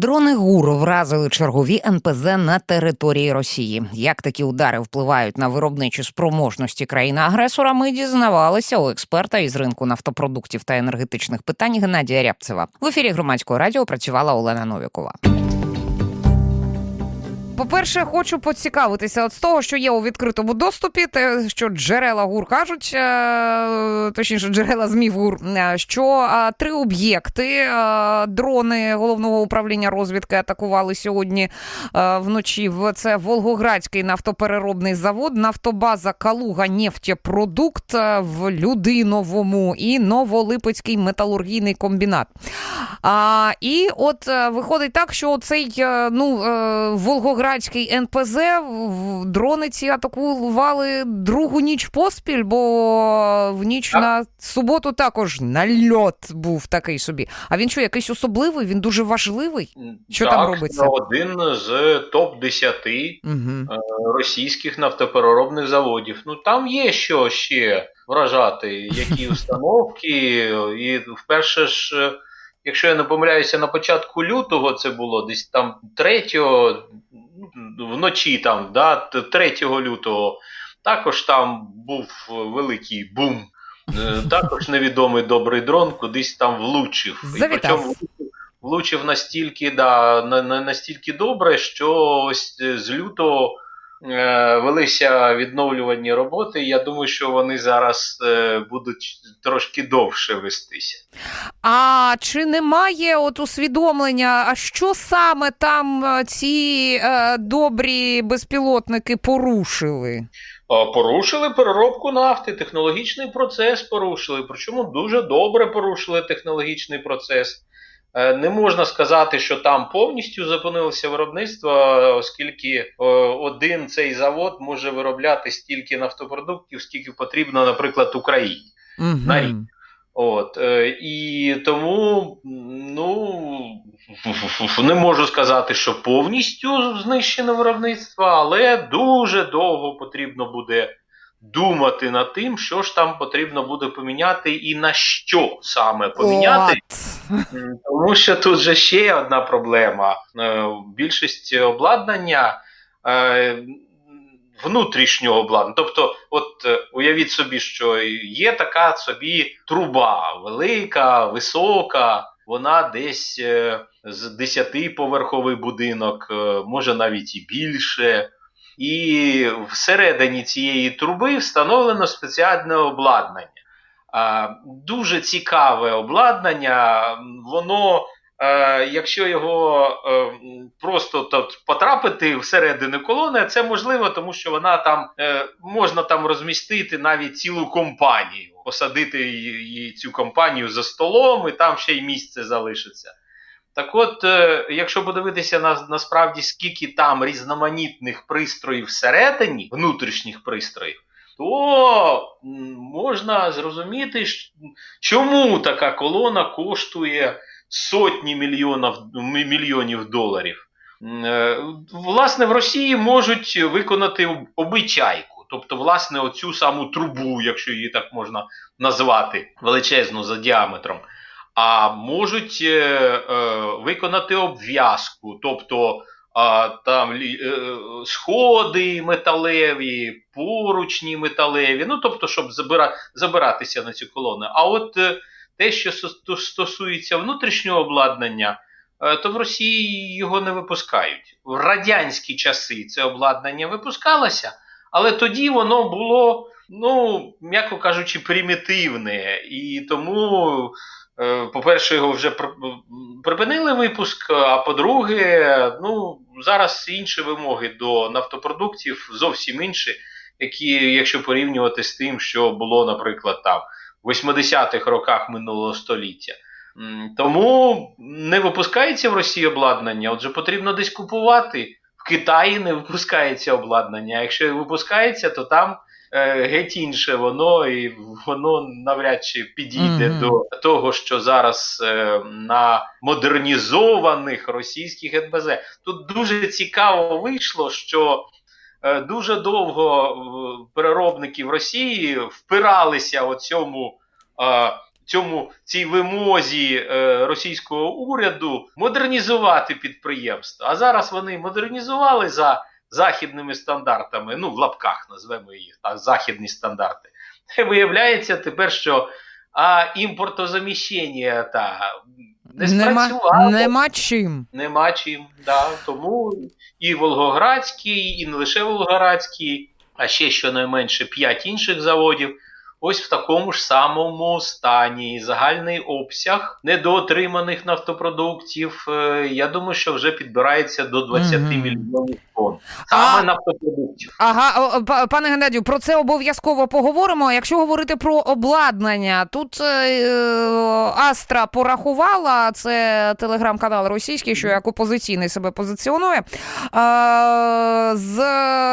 Дрони ГУР вразили чергові НПЗ на території Росії. Як такі удари впливають на виробничі спроможності країни-агресора? Ми дізнавалися у експерта із ринку нафтопродуктів та енергетичних питань Геннадія Рябцева. В ефірі громадського радіо працювала Олена Новікова. По-перше, хочу поцікавитися от з того, що є у відкритому доступі, те, що джерела ГУР кажуть, е, точніше, джерела ЗМІ ГУР, е, що е, три об'єкти дрони головного управління розвідки атакували сьогодні вночі. Це Волгоградський нафтопереробний завод, нафтобаза Калуга нефтепродукт е, в Людиновому і Новолипецький металургійний комбінат. І от виходить так, що цей ну, е, Волгоградський НПЗ дрони ці атакували другу ніч поспіль, бо в ніч Так. на суботу також нальот був такий собі. А він що, якийсь особливий? Він дуже важливий? Що так, там робиться? один з топ-10 Угу. російських нафтопереробних заводів. Ну там є що ще вражати, які установки, і вперше ж. Якщо я не помиляюся, на початку лютого це було десь там 3 ну, вночі, там, да, 3 лютого, також там був великий бум. Е, Також невідомий добрий дрон кудись там влучив. І Завітав. причому влучив- настільки, да, на, на, настільки добре, що ось е, з лютого велися відновлювані роботи. Я думаю, що вони зараз е, будуть трошки довше вестися. А чи немає от усвідомлення, а що саме там е, ці е, добрі безпілотники порушили? Порушили переробку нафти, технологічний процес порушили, причому дуже добре порушили технологічний процес. Е, Не можна сказати, що там повністю зупинилося виробництво, оскільки е, один цей завод може виробляти стільки нафтопродуктів, скільки потрібно, наприклад, Україні. Мгм. На рік. От, е, і тому ну, не можу сказати, що повністю знищено виробництво, але дуже довго потрібно буде думати над тим, що ж там потрібно буде поміняти і на що саме поміняти. От. Тому що тут же ще одна проблема. Е, Більшість обладнання е, внутрішнього обладнання. Тобто, от е, уявіть собі, що є така собі труба велика, висока, вона десь з 10-поверховий будинок, е, може навіть і більше. І всередині цієї труби встановлено спеціальне обладнання. Дуже цікаве обладнання, воно, е, якщо його е, просто тут потрапити всередину колони, це можливо, тому що вона там е, можна там розмістити навіть цілу компанію, посадити її, цю компанію за столом, і там ще й місце залишиться. Так от, якщо подивитися на, насправді, скільки там різноманітних пристроїв всередині, внутрішніх пристроїв, то можна зрозуміти, чому така колона коштує сотні мільйонів, мільйонів доларів. Е, Власне, в Росії можуть виконати обичайку, тобто, власне, оцю саму трубу, якщо її так можна назвати, величезну за діаметром. А можуть е, е, виконати обв'язку, тобто а, там лі- е, сходи металеві, поручні металеві, ну тобто, щоб забира, забиратися на цю колону. А от е, те, що стосується внутрішнього обладнання, е, то в Росії його не випускають. В радянські часи це обладнання випускалося, але тоді воно було, ну, м'яко кажучи, примітивне. І тому. Е, По-перше, його вже припинили випуск, а по-друге, ну, зараз інші вимоги до нафтопродуктів зовсім інші, які, якщо порівнювати з тим, що було, наприклад, там в 80-х роках минулого століття. Тому не випускається в Росії обладнання, отже, потрібно десь купувати. В Китаї не випускається обладнання. А якщо випускається, то там геть інше воно, і воно навряд чи підійде Мгм. до того, що зараз е, на модернізованих російських НБЗ. Тут дуже цікаво вийшло, що е, дуже довго е, переробники в Росії впиралися е, цьому цій вимозі е, російського уряду модернізувати підприємство. А зараз вони модернізували за західними стандартами, ну в лапках назвемо їх так, західні стандарти. І виявляється тепер, що а імпортозаміщення та не Нема, спрацювало. нема чим. Нема чим. Да. Тому і Волгоградський, і не лише Волгоградський, а ще щонайменше 5 інших заводів. Ось в такому ж самому стані. Загальний обсяг недоотриманих нафтопродуктів. е, Я думаю, що вже підбирається до 20 Мгм. мільйонів тонн. Саме А- нафтопродуктів. Ага, пане Геннадію, про це обов'язково поговоримо. Якщо говорити про обладнання, тут е, Астра порахувала, це телеграм-канал російський, що як опозиційний себе позиціонує. Е, з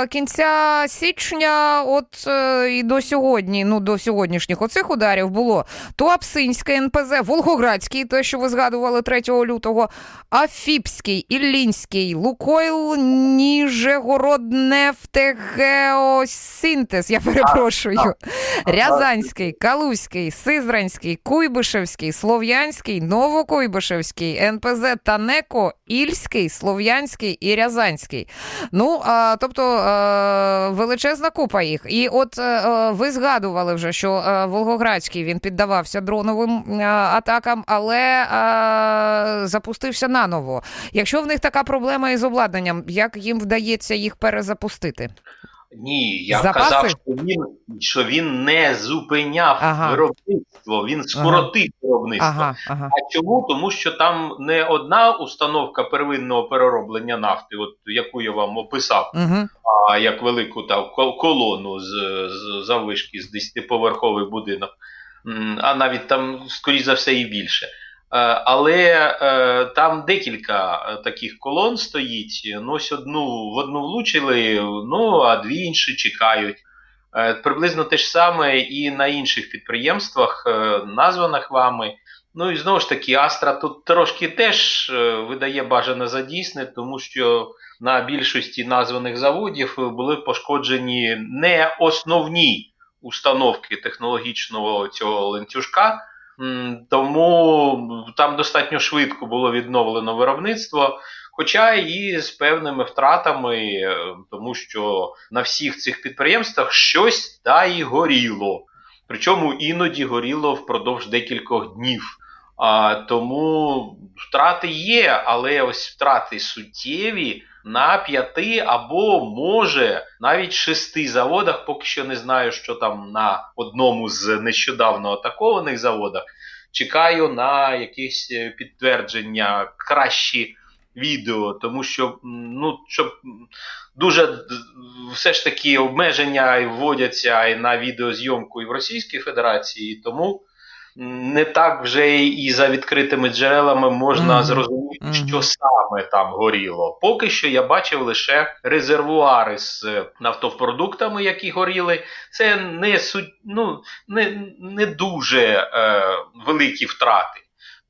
кінця січня, от е, і до сьогодні, ну до сьогоднішніх оцих ударів було Туапсинське НПЗ, Волгоградський, те, що ви згадували 3 лютого, Афіпський, Іллінський, Лукойл, Ніжегороднефтегеосінтез, я перепрошую. Рязанський, Калузький, Сизранський, Куйбишевський, Слов'янський, Новокуйбишевський, НПЗ Танеко, Ільський, Слов'янський і Рязанський. Ну, а, тобто е, величезна купа їх. І от е, ви згадували вже, що е, Волгоградський він піддавався дроновим е, атакам, але е, запустився наново. Якщо в них така проблема із обладнанням, як їм вдається їх перезапустити? Ні, я Запаси? казав, що він, що він не зупиняв Ага. виробництво, він скоротив виробництво. Ага, ага. А чому? Тому що там не одна установка первинного перероблення нафти, от яку я вам описав, Угу. а як велику там колону з, з заввишки з 10-поверховий будинок, а навіть там, скоріш за все, і більше. Е, Але е, там декілька е, таких колон стоїть. Ну, ось одну в одну влучили, ну а дві інші чекають. Приблизно те ж саме і на інших підприємствах, названих вами. Ну і знову ж таки, Астра тут трошки теж видає бажане за дійсне, тому що на більшості названих заводів були пошкоджені не основні установки технологічного цього ланцюжка. Тому там достатньо швидко було відновлено виробництво, хоча і з певними втратами, е, тому що на всіх цих підприємствах щось та й горіло. Причому іноді горіло впродовж декількох днів. А, тому втрати є, але ось втрати суттєві на п'яти або може навіть шести заводах. Поки що не знаю, що там на одному з нещодавно атакованих заводах. Чекаю на якісь е, підтвердження, кращі відео, тому що ну, щоб дуже все ж таки обмеження вводяться і на відеозйомку і в Російській Федерації, тому не так вже і за відкритими джерелами можна Мгм. зрозуміти, Мгм. що саме там горіло. Поки що я бачив лише резервуари з е, нафтопродуктами, які горіли. Це не суть, ну, не, не дуже е, великі втрати.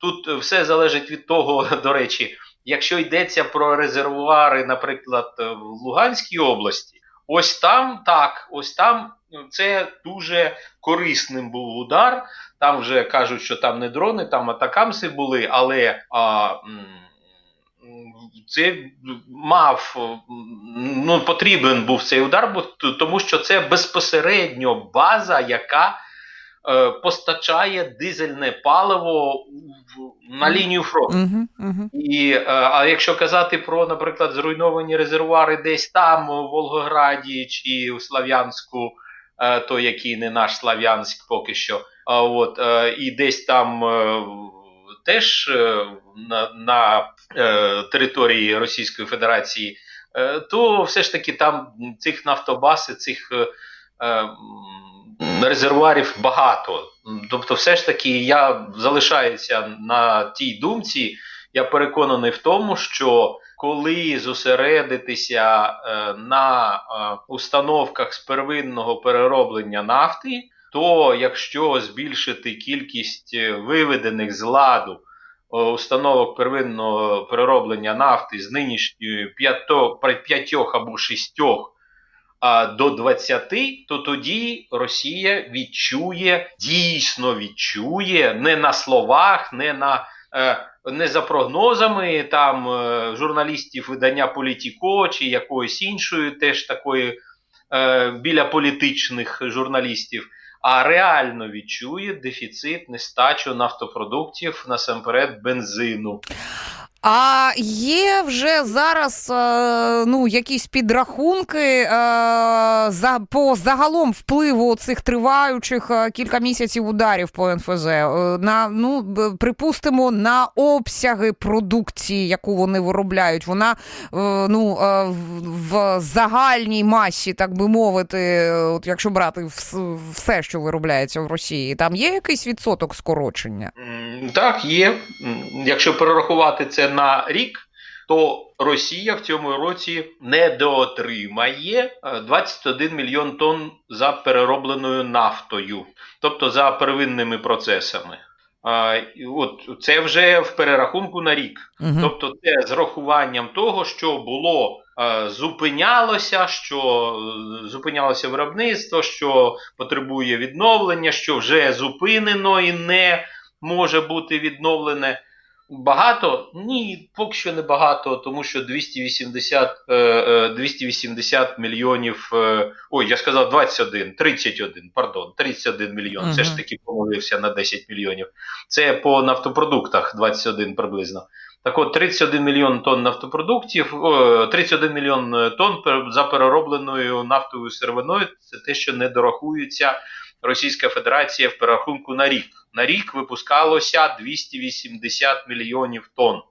Тут е, все залежить від того, до речі, якщо йдеться про резервуари, наприклад, е, в Луганській області, ось там так, ось там це дуже корисним був удар. Там вже кажуть, що там не дрони, там атакамси були, але а, це мав ну, потрібен був цей удар, бо тому що це безпосередньо база, яка е, постачає дизельне паливо в- на лінію фронту. Угу, угу. І, е, а якщо казати про, наприклад, зруйновані резервуари десь там, у Волгограді чи у Слав'янську, е, то який не наш Слав'янськ поки що, а от, е, і десь там е, теж е, на, на е, території Російської Федерації, е, то все ж таки там цих нафтобаз цих резервуарів багато. Тобто, все ж таки, я залишаюся на тій думці. Я переконаний в тому, що коли зосередитися на установках з первинного перероблення нафти, то якщо збільшити кількість е, виведених з ладу е, установок первинного перероблення нафти з нинішньої п'ятьох або шістьох до 20, то тоді Росія відчує, дійсно відчує, не на словах, не на. Е, не за прогнозами там журналістів видання Політіко чи якоїсь іншої, теж такої біля політичних журналістів, а реально відчує дефіцит, нестачу нафтопродуктів, насамперед бензину. А є вже зараз е, ну, якісь підрахунки е, за, по загалом впливу цих триваючих е, кілька місяців ударів по НФЗ. на, ну, припустимо, на обсяги продукції, яку вони виробляють. Вона ну, в, загальній масі, так би мовити, от якщо брати все, що виробляється в Росії, там є якийсь відсоток скорочення? Так, є. Якщо перерахувати це на рік, то Росія в цьому році недоотримає е, 21 мільйон тонн за переробленою нафтою, тобто за первинними процесами. От це вже в перерахунку на рік. Угу. Тобто, це з рахуванням того, що було е, зупинялося, що е, зупинялося виробництво, що потребує відновлення, що вже зупинено і не може бути відновлене. Багато? Ні, поки що не багато, тому що 280, е, е, 280 мільйонів. Е, ой, я сказав 21, 31, пардон, 31 мільйон. Все ж таки помилився на 10 мільйонів. Це по нафтопродуктах 21 приблизно. Так от 31 мільйон тонн нафтопродуктів, о, 31 мільйон е, тонн за переробленою нафтовою сировиною. Це те, що не дорахується Російська Федерація в перерахунку на рік. На рік випускалося 280 мільйонів тонн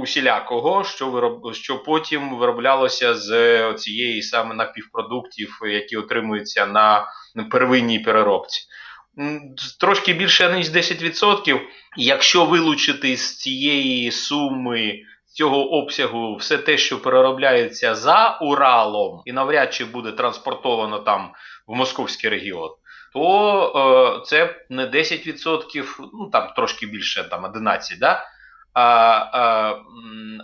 усілякого, що вироб, що потім вироблялося з цієї саме напівпродуктів, які отримуються на первинній переробці. Трошки більше ніж 10%. Якщо вилучити з цієї суми, цього обсягу, все те, що переробляється за Уралом, і навряд чи буде транспортовано там в московський регіон, то е, це не 10%, ну там трошки більше, там 11%, да? а, а,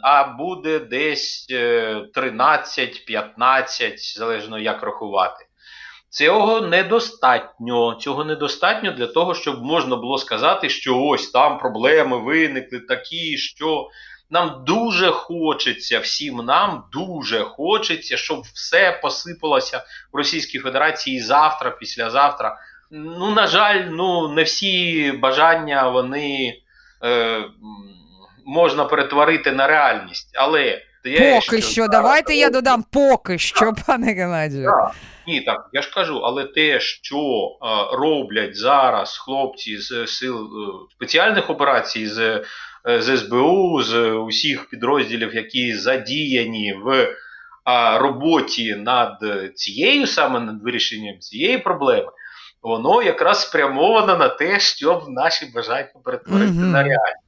а буде десь е, 13-15, залежно як рахувати. Цього недостатньо. Цього недостатньо для того, щоб можна було сказати, що ось там проблеми виникли такі, що нам дуже хочеться, всім нам дуже хочеться, щоб все посипалося в Російській Федерації завтра, післязавтра. Ну, на жаль, ну не всі бажання вони е, можна перетворити на реальність. Але те, Поки що, зараз- давайте я додам поки що, пане Геннадію. Так. Ні, так, я ж кажу, але те, що е, роблять зараз хлопці з сил е, спеціальних операцій, з, з СБУ, з усіх підрозділів, які задіяні в е, роботі над цією саме над вирішенням цієї проблеми, воно якраз спрямовано на те, щоб наші бажання перетворити Мгм. на реальність.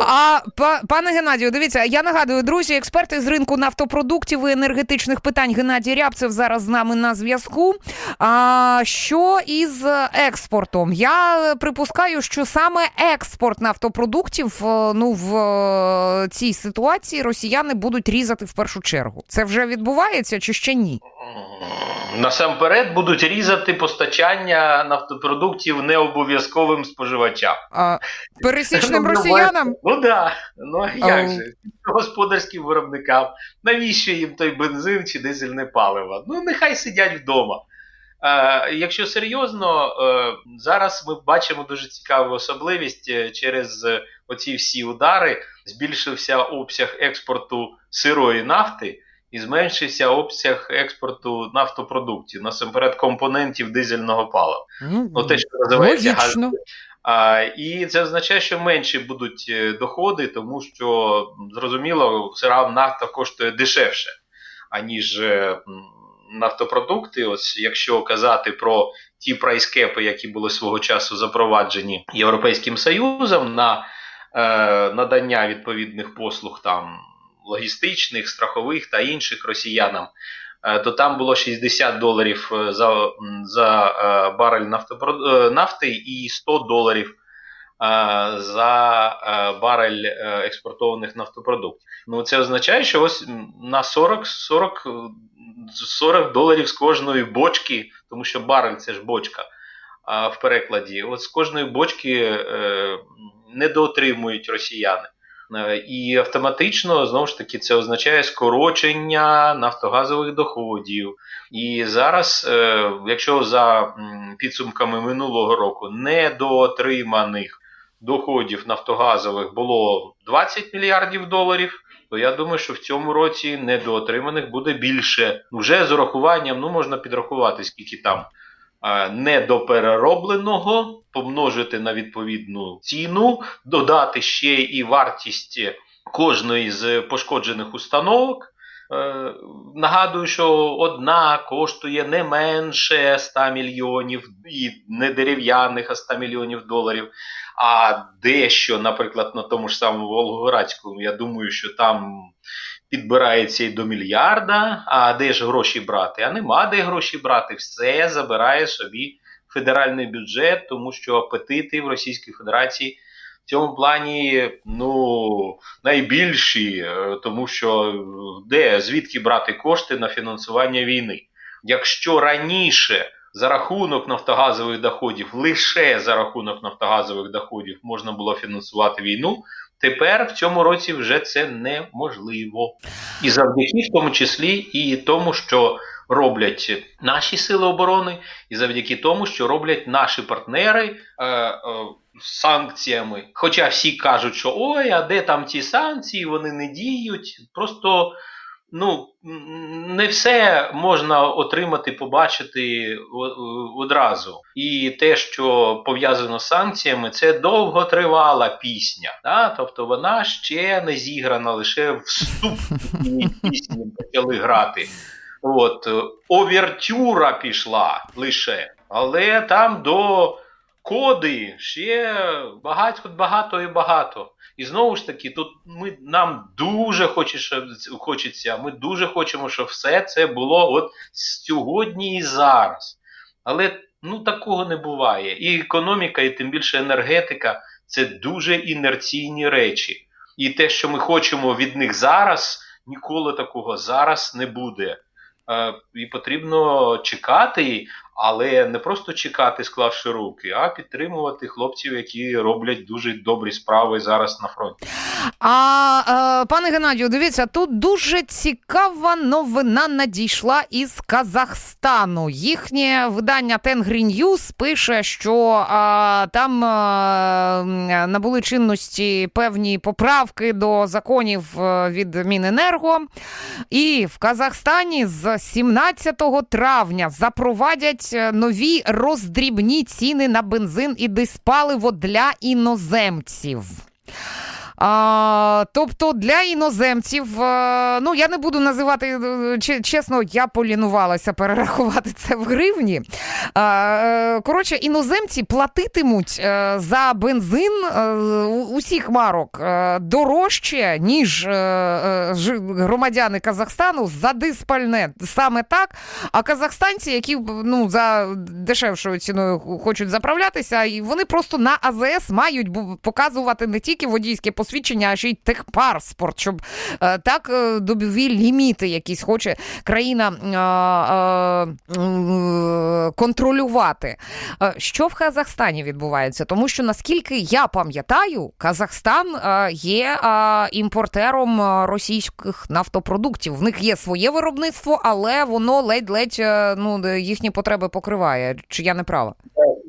А па- пане Геннадію, дивіться, я нагадую, друзі, експерти з ринку нафтопродуктів і енергетичних питань Геннадій Рябцев зараз з нами на зв'язку. А що із експортом? Я припускаю, що саме експорт нафтопродуктів е, ну в е, цій ситуації росіяни будуть різати в першу чергу. Це вже відбувається чи ще ні? Насамперед будуть різати постачання нафтопродуктів необов'язковим споживачам. А, пересічним Ну, росіянам? Ну да. Ну як же? Господарським виробникам. Навіщо їм той бензин чи дизельне паливо? Ну, нехай сидять вдома. Е, якщо серйозно, е, зараз ми бачимо дуже цікаву особливість е, через оці всі удари. Збільшився обсяг експорту сирої нафти і зменшився обсяг експорту нафтопродуктів, насамперед компонентів дизельного палива. Ну, те, що називається газ. А, і це означає, що менші будуть е, доходи, тому що зрозуміло, сира нафта коштує дешевше, аніж е, нафтопродукти. Ось якщо казати про ті прайскепи, які були свого часу запроваджені Європейським Союзом на е, надання відповідних послуг там логістичних, страхових та інших росіянам. е, То там було 60 доларів е, за, за е, барель нафти і 100 доларів за барель експортованих нафтопродуктів. Ну це означає, що ось на 40, 40 40 доларів з кожної бочки, тому що барель це ж бочка в перекладі. От з кожної бочки недоотримують росіяни. Е, І автоматично знову ж таки це означає скорочення нафтогазових доходів. І зараз, е, якщо за підсумками минулого року недоотриманих доходів нафтогазових було 20 мільярдів доларів, то я думаю, що в цьому році недоотриманих буде більше. Вже з урахуванням, ну можна підрахувати, скільки там недопереробленого, помножити на відповідну ціну, додати ще і вартість кожної з пошкоджених установок. Е, Нагадую, що одна коштує не менше 100 мільйонів і не дерев'яних, а 100 мільйонів доларів. А дещо, наприклад, на тому ж самому Волгоградському, я думаю, що там підбирається і до мільярда. А де ж гроші брати? А нема де гроші брати. Все забирає собі федеральний бюджет, тому що апетити в Російській Федерації в цьому плані ну, найбільші, е, тому що е, де звідки брати кошти на фінансування війни? Якщо раніше за рахунок нафтогазових доходів, лише за рахунок нафтогазових доходів можна було фінансувати війну, тепер в цьому році вже це неможливо. І завдяки в тому числі і тому, що роблять наші сили оборони, і завдяки тому, що роблять наші партнери. Е, е, санкціями. Хоча всі кажуть, що ой, а де там ті санкції, вони не діють. Просто ну, не все можна отримати, побачити одразу. І те, що пов'язано з санкціями, це довготривала пісня. Да? Тобто вона ще не зіграна, лише вступ пісні почали грати. От, овертюра пішла лише, але там до коди ще багато, багато і багато. І знову ж таки, тут ми, нам дуже хочеться, ми дуже хочемо, щоб все це було от сьогодні і зараз. Але ну, такого не буває. І економіка, і тим більше енергетика це дуже інерційні речі. І те, що ми хочемо від них зараз, ніколи такого зараз не буде. Е, і потрібно чекати, але не просто чекати, склавши руки, а підтримувати хлопців, які роблять дуже добрі справи зараз на фронті. А е, пане Геннадію, дивіться, тут дуже цікава новина надійшла із Казахстану. Їхнє видання Тенгрі Ньюс пише, що е, там е, набули чинності певні поправки до законів е, від Міненерго. І в Казахстані з 17 травня запровадять е, нові роздрібні ціни на бензин і диспаливо для іноземців. А, тобто для іноземців, е, ну я не буду називати е, чесно, я полінувалася перерахувати це в гривні. А, е, коротше, іноземці платитимуть за бензин усіх марок дорожче, ніж громадяни Казахстану за диспальне. Саме так. А казахстанці, які ну, за дешевшою ціною хочуть заправлятися, і вони просто на АЗС мають показувати не тільки водійське посвідчення, а ще й техпаспорт, щоб е, так е, добові ліміти якісь хоче країна е, контролювати. Що в Казахстані відбувається? Тому що наскільки я пам'ятаю, Казахстан є імпортером російських нафтопродуктів. В них є своє виробництво, але воно ледь-ледь ну, їхні потреби покриває. Чи я не права?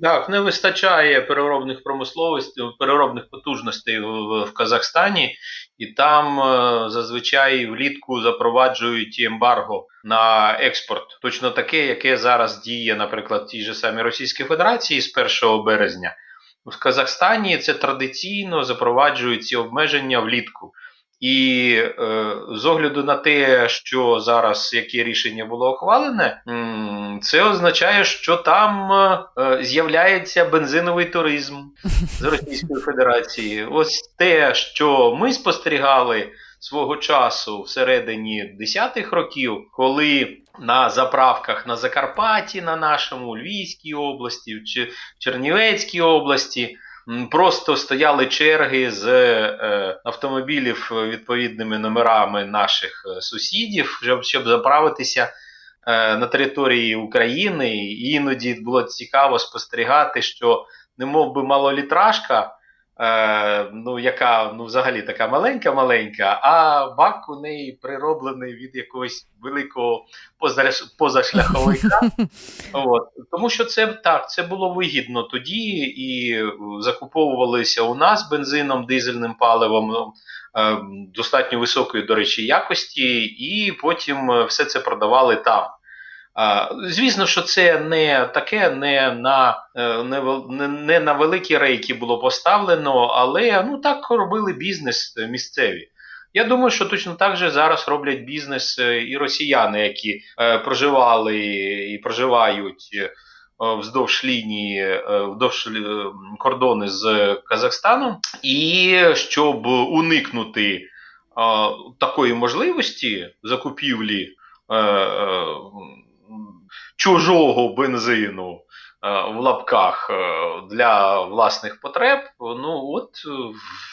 Так, не вистачає переробних промисловостей, переробних потужностей в, в Казахстані, і там е, зазвичай влітку запроваджують ембарго на експорт. Точно таке, яке зараз діє, наприклад, в тій же самій Російській Федерації з 1 березня. В Казахстані це традиційно запроваджують ці обмеження влітку. І е, з огляду на те, що зараз яке рішення було ухвалене, це означає, що там е, з'являється бензиновий туризм з Російської Федерації. Ось те, що ми спостерігали свого часу всередині 10-х років, коли на заправках на Закарпатті, на нашому Львівській області, чи Чернівецькій області. Просто стояли черги з е, автомобілів відповідними номерами наших е, сусідів, щоб, щоб заправитися е, на території України, і іноді було цікаво спостерігати, що немов би малолітражка, е, ну, яка ну, взагалі така маленька-маленька, а бак у неї прироблений від якогось великого поза- позашляховика. От. Тому що це так, це було вигідно тоді, і закуповувалися у нас бензином, дизельним паливом ну, е, достатньо високої, до речі, якості, і потім е, все це продавали там. Звісно, що це не таке, не на, е, не, не, на великі рейки було поставлено, але ну так робили бізнес місцеві. Я думаю, що точно так же зараз роблять бізнес е, і росіяни, які е, проживали і проживають вздовж лінії, вздовж кордони з Казахстаном, і щоб уникнути такої можливості закупівлі чужого бензину е, в лапках е, для власних потреб, ну от е,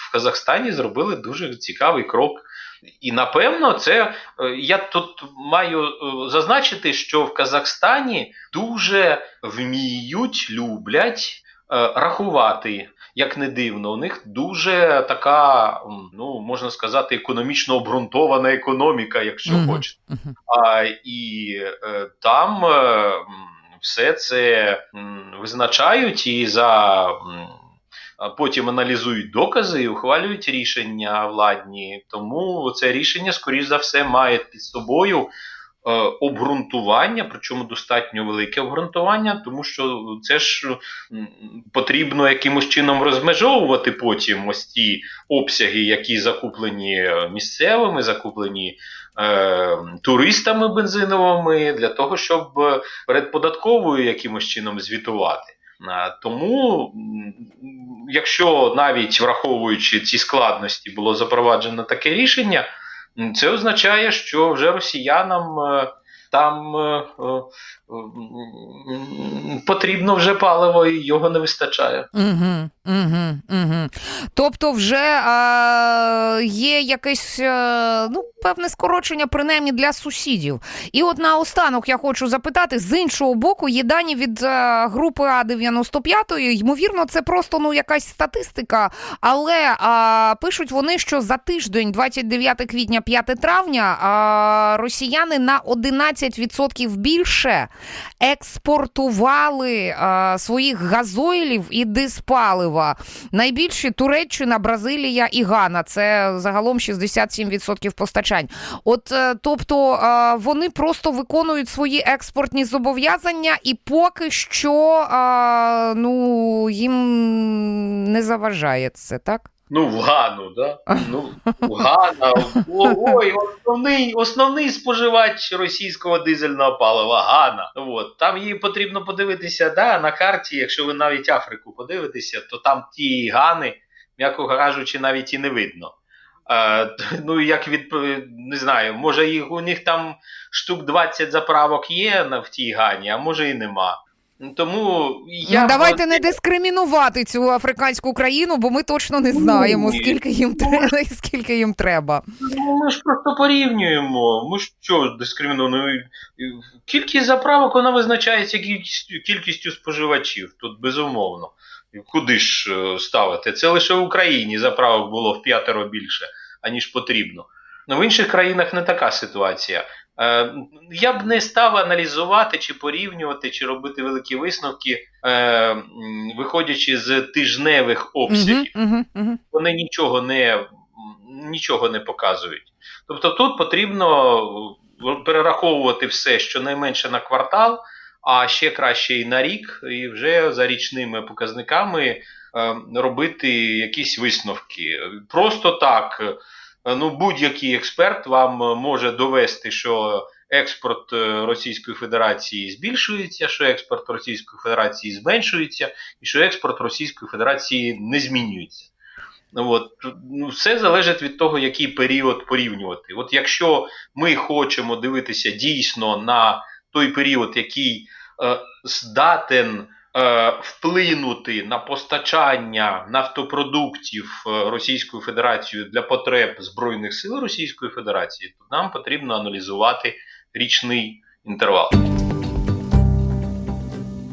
в Казахстані зробили дуже цікавий крок. І напевно, це я тут маю зазначити, що в Казахстані дуже вміють, люблять рахувати. Як не дивно, у них дуже така, ну можна сказати, економічно обґрунтована економіка, якщо Мгм. хочете. А, і е, там е, все це м, визначають і за м, потім аналізують докази і ухвалюють рішення владні. Тому це рішення, скоріш за все, має під собою. Е, Обґрунтування, причому достатньо велике обґрунтування, тому що це ж потрібно якимось чином розмежовувати потім ось ті обсяги, які закуплені місцевими, закуплені е, туристами бензиновими, для того, щоб перед податковою якимось чином звітувати. Тому, якщо навіть враховуючи ці складності, було запроваджено таке рішення, це означає, що вже росіянам е, там е, е, потрібно вже паливо і його не вистачає. Угу, угу, угу. Тобто, вже а, є якесь ну, певне скорочення, принаймні для сусідів. І от наостанок я хочу запитати: з іншого боку, є дані від е, групи А95, ймовірно, це просто ну, якась статистика, але а, пишуть вони, що за тиждень, 29 квітня, 5 травня, а, росіяни на 11% більше експортували а, своїх газойлів і диспалива. Найбільші Туреччина, Бразилія і Гана. Це загалом 67% постачань. От е, тобто вони просто виконують свої експортні зобов'язання, і поки що ну, їм не заважає це, так? Ну, в Гану, да? Ну, в Гана. Ой, основний, основний споживач російського дизельного палива Гана. От. Там її потрібно подивитися да, на карті. Якщо ви навіть Африку подивитеся, то там ті Гани, м'яко кажучи, навіть і не видно. Е, ну, як від, не знаю, може їх, у них там штук 20 заправок є в тій Гані, а може і нема. Тому я ну, давайте не дискримінувати цю африканську країну, бо ми точно не знаємо, Ні. скільки їм треба і скільки їм треба. Ну, ми ж просто порівнюємо. Ми ж що дискримінуємо? Ну, Кількість заправок вона визначається кількістю, кількістю споживачів. Тут безумовно. Куди ж е, ставити? Це лише в Україні заправок було в п'ятеро більше, аніж потрібно. Ну, в інших країнах не така ситуація. Е, я б не став аналізувати, чи порівнювати, чи робити великі висновки, е, виходячи з тижневих обсягів вони нічого не, нічого не показують. Тобто тут потрібно е, перераховувати все щонайменше на квартал, а ще краще і на рік, і вже за річними показниками робити якісь висновки. Просто так, ну будь-який експерт вам може довести, що експорт е, Російської Федерації збільшується, що експорт Російської Федерації зменшується, і що експорт Російської Федерації не змінюється. От, ну, все залежить від того, який період порівнювати. От якщо ми хочемо дивитися дійсно на той період, який е, здатен е, вплинути на постачання нафтопродуктів е, Російською Федерацією для потреб Збройних сил Російської Федерації, то нам потрібно аналізувати річний інтервал.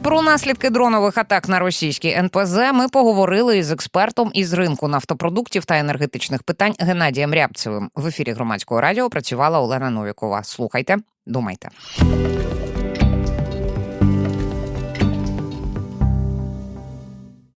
Про наслідки дронових атак на російські НПЗ ми поговорили із експертом із ринку нафтопродуктів та енергетичних питань Геннадієм Рябцевим. В ефірі громадського радіо працювала Олена Новікова. Слухайте, думайте.